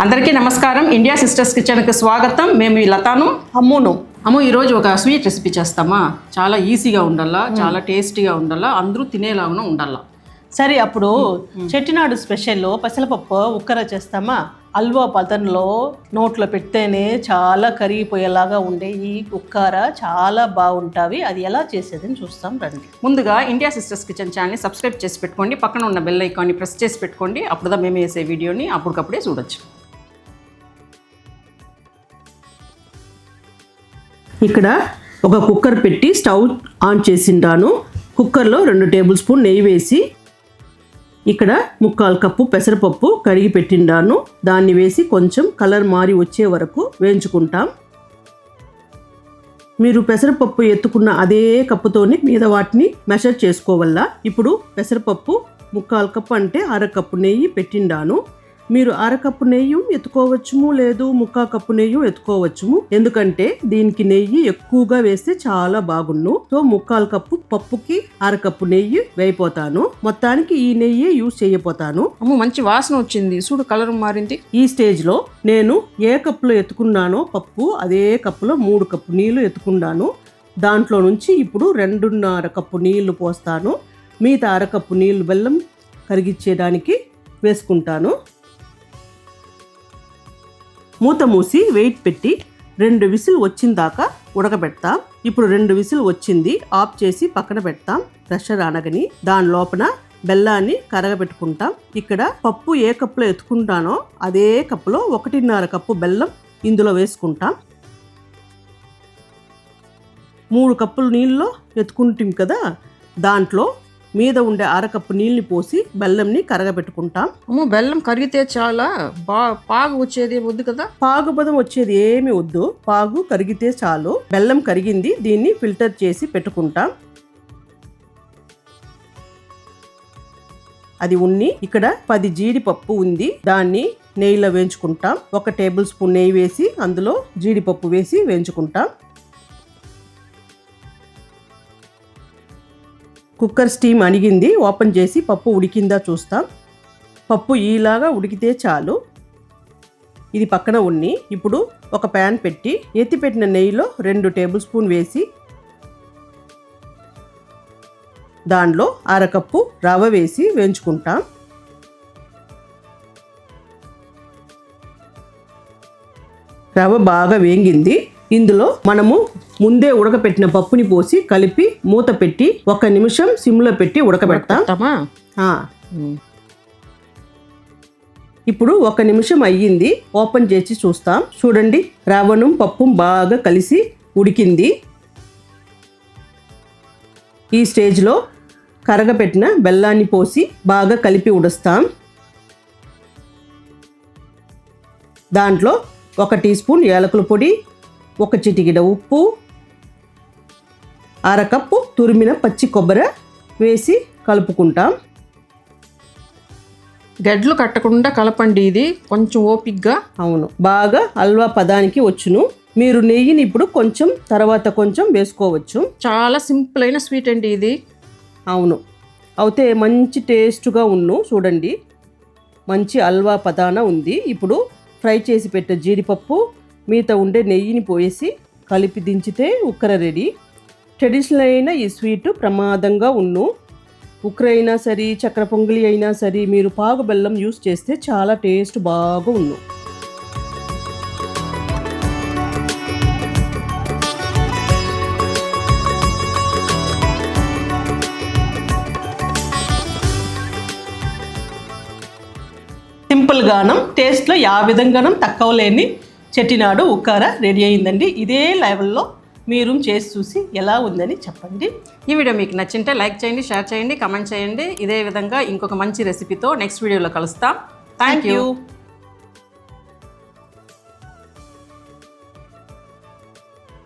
అందరికీ నమస్కారం. India sisters కిచెన్కి స్వాగతం. మేము ఈ లతాను. అమ్మును. అమ్ము ఈరోజు ఒక స్వీట్ రెసిపీ చేస్తామా? చాలా ఈజీగా ఉండాలా? చాలా టేస్టీగా ఉండాలా? అందరూ తినేలాగా ఉండాలా? సరే అప్పుడు చెట్టినాడు స్పెషల్లో పెసరపప్పు ఉక్కర చేస్తామా? అల్వా పతంలో నోట్లో పెడితేనే చాలా కరిగిపోయేలాగా ఉండే ఈ ఉక్కార చాలా బాగుంటావి. అది ఎలా చేసేదని చూస్తాం రండి. ముందుగా ఇండియా సిస్టర్స్ కిచెన్ ఛానల్ని సబ్స్క్రైబ్ చేసి పెట్టుకోండి. పక్కన ఉన్న బెల్ ఐకాన్ని ప్రెస్ చేసి పెట్టుకోండి. అప్పుడుదా మేము వేసే వీడియోని అప్పటికప్పుడే చూడొచ్చు. ఇక్కడ ఒక కుక్కర్ పెట్టి స్టవ్ ఆన్ చేసిండాను. కుక్కర్లో రెండు టేబుల్ స్పూన్ నెయ్యి వేసి ఇక్కడ ముక్కాలు కప్పు పెసరపప్పు కడిగి పెట్టిండాను. దాన్ని వేసి కొంచెం కలర్ మారి వచ్చే వరకు వేయించుకుంటాం. మీరు పెసరపప్పు ఎత్తుకున్న అదే కప్పుతోని మీద వాటిని మెషర్ చేసుకోవల్ల. ఇప్పుడు పెసరపప్పు ముక్కాలు కప్పు అంటే అర కప్పు నెయ్యి పెట్టిండాను. మీరు అరకప్పు నెయ్యి ఎత్తుకోవచ్చుము లేదు ముక్కా కప్పు నెయ్యి ఎత్తుకోవచ్చుము? ఎందుకంటే దీనికి నెయ్యి ఎక్కువగా వేస్తే చాలా బాగున్ను సో ముక్కాలు కప్పు పప్పుకి అరకప్పు నెయ్యి వేయిపోతాను. మొత్తానికి ఈ నెయ్యి యూజ్ చేయపోతాను అమ్ము మంచి వాసన వచ్చింది. చూడు కలర్ మారింది. ఈ స్టేజ్లో నేను ఏ కప్పులో ఎత్తుకున్నానో పప్పు అదే కప్పులో మూడు కప్పు నీళ్ళు ఎత్తుకున్నాను దాంట్లో నుంచి ఇప్పుడు రెండున్నర కప్పు నీళ్ళు పోస్తాను. మిగతా అరకప్పు నీళ్ళు బెల్లం కరిగించేదానికి వేసుకుంటాను. మూత మూసి వెయిట్ పెట్టి రెండు విసిల్ వచ్చిన దాకా ఉడకబెడతాం. ఇప్పుడు రెండు విసిల్ వచ్చింది ఆఫ్ చేసి పక్కన పెడతాం. ప్రెషర్ అనగని దాని లోపల బెల్లాన్ని కరగబెట్టుకుంటాం. ఇక్కడ పప్పు ఏ కప్పులో ఎత్తుకుంటానో అదే కప్పులో ఒకటిన్నర కప్పు బెల్లం ఇందులో వేసుకుంటాం. మూడు కప్పులు నీళ్ళలో ఎత్తుకుంటాం కదా దాంట్లో మీద ఉండే అరకప్పు నీళ్ళని పోసి బెల్లంని కరగబెట్టుకుంటాం. అమ్ము బెల్లం కరిగితే చాలా బా పాగు వచ్చేది వద్దు కదా? పాగుపదం వచ్చేది ఏమి వద్దు. పాగు కరిగితే చాలు. బెల్లం కరిగింది దీన్ని ఫిల్టర్ చేసి పెట్టుకుంటాం. అది ఉన్ని ఇక్కడ పది జీడిపప్పు ఉంది. దాన్ని నెయ్యిలో వేయించుకుంటాం. ఒక టేబుల్ స్పూన్ నెయ్యి వేసి అందులో జీడిపప్పు వేసి వేయించుకుంటాం. కుక్కర్ స్టీమ్ అణిగింది. ఓపెన్ చేసి పప్పు ఉడికిందా చూస్తాం. పప్పు ఈలాగా ఉడికితే చాలు. ఇది పక్కన ఉన్ని. ఇప్పుడు ఒక ప్యాన్ పెట్టి ఎత్తిపెట్టిన నెయ్యిలో రెండు టేబుల్ స్పూన్ వేసి దానిలో అరకప్పు రవ్వ వేసి వేయించుకుంటాం. రవ్వ బాగా వేగింది. ఇందులో మనము ముందే ఉడకపెట్టిన పప్పుని పోసి కలిపి మూత పెట్టి ఒక నిమిషం సిమ్లో పెట్టి ఉడకబెడతాం. ఇప్పుడు ఒక నిమిషం అయ్యింది ఓపెన్ చేసి చూస్తాం. చూడండి రవ్వను పప్పు బాగా కలిసి ఉడికింది. ఈ స్టేజ్లో కరగపెట్టిన బెల్లాన్ని పోసి బాగా కలిపి ఉడుస్తాం. దాంట్లో ఒక టీ స్పూన్ యాలకుల పొడి ఒక చిటికెడ ఉప్పు అరకప్పు తురిమిన పచ్చి కొబ్బరి వేసి కలుపుకుంటాం. గడ్లు కట్టకుండా కలపండి ఇది కొంచెం ఓపిగ్గా. అవును బాగా హల్వా పదానికి వచ్చును. మీరు నెయ్యిని ఇప్పుడు కొంచెం తర్వాత కొంచెం వేసుకోవచ్చు. చాలా సింపుల్ అయిన స్వీట్ అండి ఇది. అవును అయితే మంచి టేస్ట్గా ఉన్ను చూడండి. మంచి హల్వా పదాన ఉంది. ఇప్పుడు ఫ్రై చేసి పెట్టే జీడిపప్పు మిగతా ఉండే నెయ్యిని పోయేసి కలిపి దించితే ఉక్కర రెడీ. ట్రెడిషనల్ అయిన ఈ స్వీట్ ప్రమాదంగా ఉన్ను. ఉక్కర అయినా సరే చక్కెర పొంగలి అయినా సరే మీరు పాగు బెల్లం యూస్ చేస్తే చాలా టేస్ట్ బాగా ఉన్ను. సింపుల్ గానం టేస్ట్లో యా విధంగానం తక్కువ లేని చెట్టినాడు ఉక్కార రెడీ అయిందండి. ఇదే లెవెల్లో మీరు చేసి చూసి ఎలా ఉందని చెప్పండి. ఈ వీడియో మీకు నచ్చింటే లైక్ చేయండి షేర్ చేయండి కమెంట్ చేయండి. ఇదే విధంగా ఇంకొక మంచి రెసిపీతో నెక్స్ట్ వీడియోలో కలుస్తాం. Thank you